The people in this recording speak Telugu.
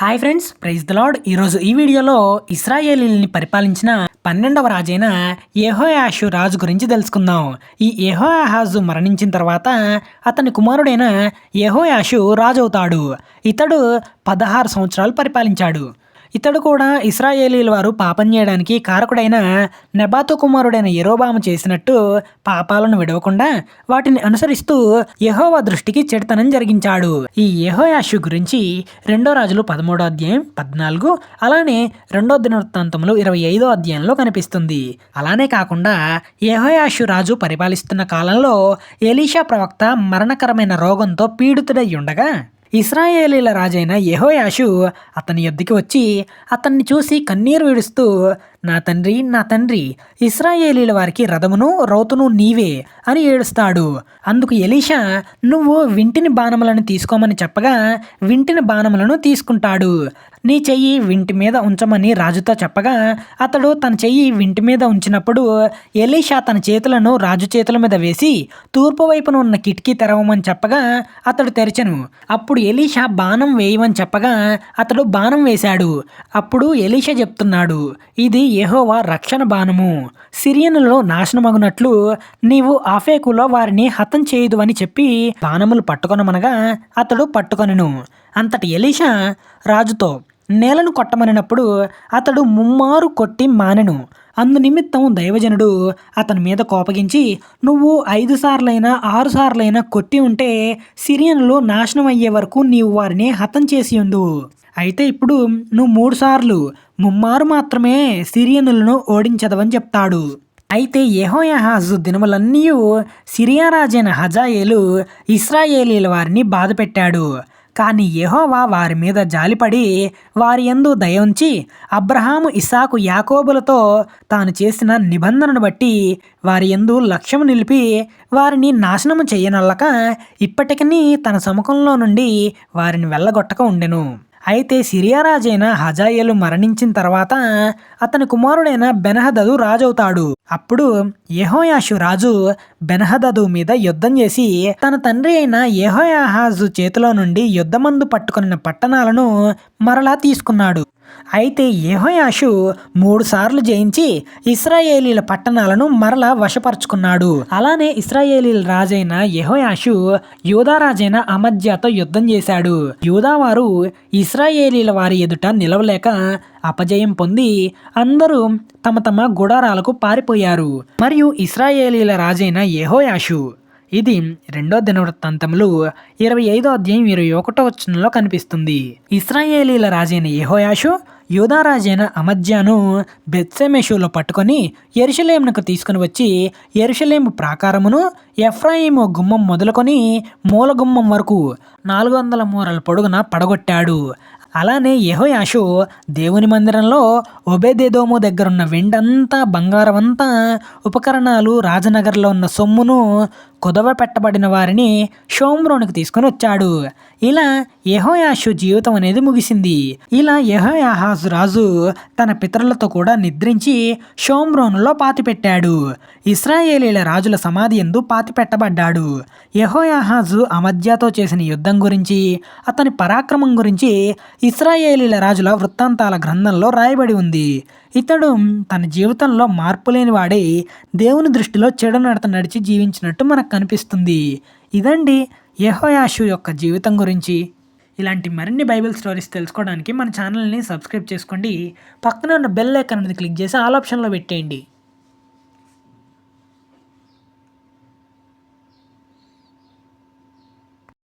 Hi friends praise the lord ఈరోజు ఈ వీడియోలో ఇస్రాయేలీని పరిపాలించిన పన్నెండవ రాజైన ఏహోయాషు రాజు గురించి తెలుసుకుందాం. ఈ ఏహోయాహాజు మరణించిన తర్వాత అతని కుమారుడైన ఏహోయాషు రాజు అవుతాడు ఇతడు పదహారు సంవత్సరాలు పరిపాలించాడు. ఇతడు కూడా ఇస్రాయేలీల వారు పాపం చేయడానికి కారకుడైన నెబాతు కుమారుడైన ఎరోబాము చేసినట్టు పాపాలను విడవకుండా వాటిని అనుసరిస్తూ యహోవా దృష్టికి చెడతనం జరిగించాడు. ఈ యహోయాషు గురించి రెండో రాజులు పదమూడో అధ్యాయం పద్నాలుగు అలానే రెండో దినవృత్తాంతములు ఇరవై ఐదో అధ్యాయంలో కనిపిస్తుంది. అలానే కాకుండా యహోయాషు రాజు పరిపాలిస్తున్న కాలంలో ఎలీషా ప్రవక్త మరణకరమైన రోగంతో పీడితుడై ఉండగా ఇస్రాయేలీల రాజైన యహోయాషు అతని యొద్దకి వచ్చి అతన్ని చూసి కన్నీరు విడుస్తూ నా తండ్రి నా తండ్రి ఇస్రాయేలీల వారికి రథమును రౌతును నీవే అని ఏడుస్తాడు. అందుకు ఎలీషా నువ్వు వింటిని బాణములను తీసుకోమని చెప్పగా వింటిని బాణములను తీసుకుంటాడు. నీ చెయ్యి వింటి మీద ఉంచమని రాజుతో చెప్పగా అతడు తన చెయ్యి వింటి మీద ఉంచినప్పుడు ఎలీషా తన చేతులను రాజు చేతుల మీద వేసి తూర్పు వైపున ఉన్న కిటికీ తెరవమని చెప్పగా అతడు తెరిచెను. అప్పుడు ఎలీషా బాణం వేయమని చెప్పగా అతడు బాణం వేశాడు. అప్పుడు ఎలీషా చెప్తున్నాడు ఇది యెహోవా రక్షణ బాణము. సిరియనులో నాశనమగునట్లు నీవు ఆఫేకులో వారిని హతం చేయదు అని చెప్పి బాణములు పట్టుకొనమనగా అతడు పట్టుకొనెను. అంతటి ఎలీషా రాజుతో నేలను కొట్టమనినప్పుడు అతడు ముమ్మారు కొట్టి మానెను. అందు నిమిత్తం దైవజనుడు అతని మీద కోపగించి నువ్వు ఐదు సార్లైనా ఆరు సార్లైనా కొట్టి ఉంటే సిరియన్లు నాశనం అయ్యే వరకు నీవు వారిని హతం చేసి ఉండు. అయితే ఇప్పుడు నువ్వు మూడు సార్లు ముమ్మారు మాత్రమే సిరియనులను ఓడించదవని చెప్తాడు. అయితే యహోయహాజు దినములన్నీ సిరియా రాజైన హజాయేలు ఇస్రాయేలీల వారిని బాధపెట్టాడు. కానీ యహోవా వారి మీద జాలిపడి వారి యందు దయ ఉంచి అబ్రహాము ఇసాకు యాకోబులతో తాను చేసిన నిబంధనను బట్టి వారి యందు లక్ష్యము నిలిపి వారిని నాశనము చేయనల్లక ఇప్పటికీ తన సముఖంలో నుండి వారిని వెళ్ళగొట్టక ఉండెను. అయితే సిరియా రాజైన హజాయేలు మరణించిన తర్వాత అతని కుమారుడైన బెనహదదు రాజవుతాడు. అప్పుడు యెహోయాషు రాజు బెనహదదు మీద యుద్ధం చేసి తన తండ్రి అయిన యెహోయాహాజు చేతిలో నుండి యుద్ధమందు పట్టుకున్న పట్టణాలను మరలా తీసుకున్నాడు. అయితే యహోయాషు మూడు సార్లు జయించి ఇస్రాయేలీల పట్టణాలను మరలా వశపరుచుకున్నాడు. అలానే ఇస్రాయేలీల రాజైన యహోయాషు యూదా రాజైన అమధ్యతో యుద్ధం చేశాడు. యూదా వారు ఇస్రాయేలీల వారి ఎదుట నిలవలేక అపజయం పొంది అందరూ తమ తమ గుడారాలకు పారిపోయారు. మరియు ఇస్రాయేలీల రాజైన యహోయాషు ఇది రెండో దినవృత్తాంతములు ఇరవై ఐదో అధ్యాయం ఇరవై ఒకటో వచనంలో కనిపిస్తుంది. ఇస్రాయేలీల రాజైన యహోయాషు యూదారాజైన అమధ్యాను బెత్సెమెషులో పట్టుకొని ఎరుషలేమునకు తీసుకుని వచ్చి ఎరుషలేము ప్రాకారమును ఎఫ్రాయిము గుమ్మం మొదలుకొని మూల గుమ్మం వరకు నాలుగు వందల మూరల పొడుగున పడగొట్టాడు. అలానే యహోయాషు దేవుని మందిరంలో ఒబేదేదోము దగ్గరున్న వెండంతా బంగారం అంతా ఉపకరణాలు రాజనగర్లో ఉన్న సొమ్మును కుదవ పెట్టబడిన వారిని షోమ్రోనికి తీసుకుని వచ్చాడు. ఇలా యహోయాషు జీవితం అనేది ముగిసింది. ఇలా యహోయాహాజ్ రాజు తన పితరులతో కూడా నిద్రించి షోమ్రోనులో పాతిపెట్టాడు ఇస్రాయేలీల రాజుల సమాధి ఎందు పాతిపెట్టబడ్డాడు యహోయాహాజు అమధ్యతో చేసిన యుద్ధం గురించి అతని పరాక్రమం గురించి ఇస్రాయేలీల రాజుల వృత్తాంతాల గ్రంథంలో రాయబడి ఉంది. ఇతడు తన జీవితంలో మార్పు లేని వాడే దేవుని దృష్టిలో చెడు నడత నడిచి జీవించినట్టు మనకు కనిపిస్తుంది. ఇదండి యహోయాషు యొక్క జీవితం గురించి. ఇలాంటి మరిన్ని బైబిల్ స్టోరీస్ తెలుసుకోవడానికి మన ఛానల్ని సబ్స్క్రైబ్ చేసుకోండి. పక్కన ఉన్న బెల్ ఐకాన్ అనేది క్లిక్ చేసి ఆల్ ఆప్షన్లో పెట్టేయండి.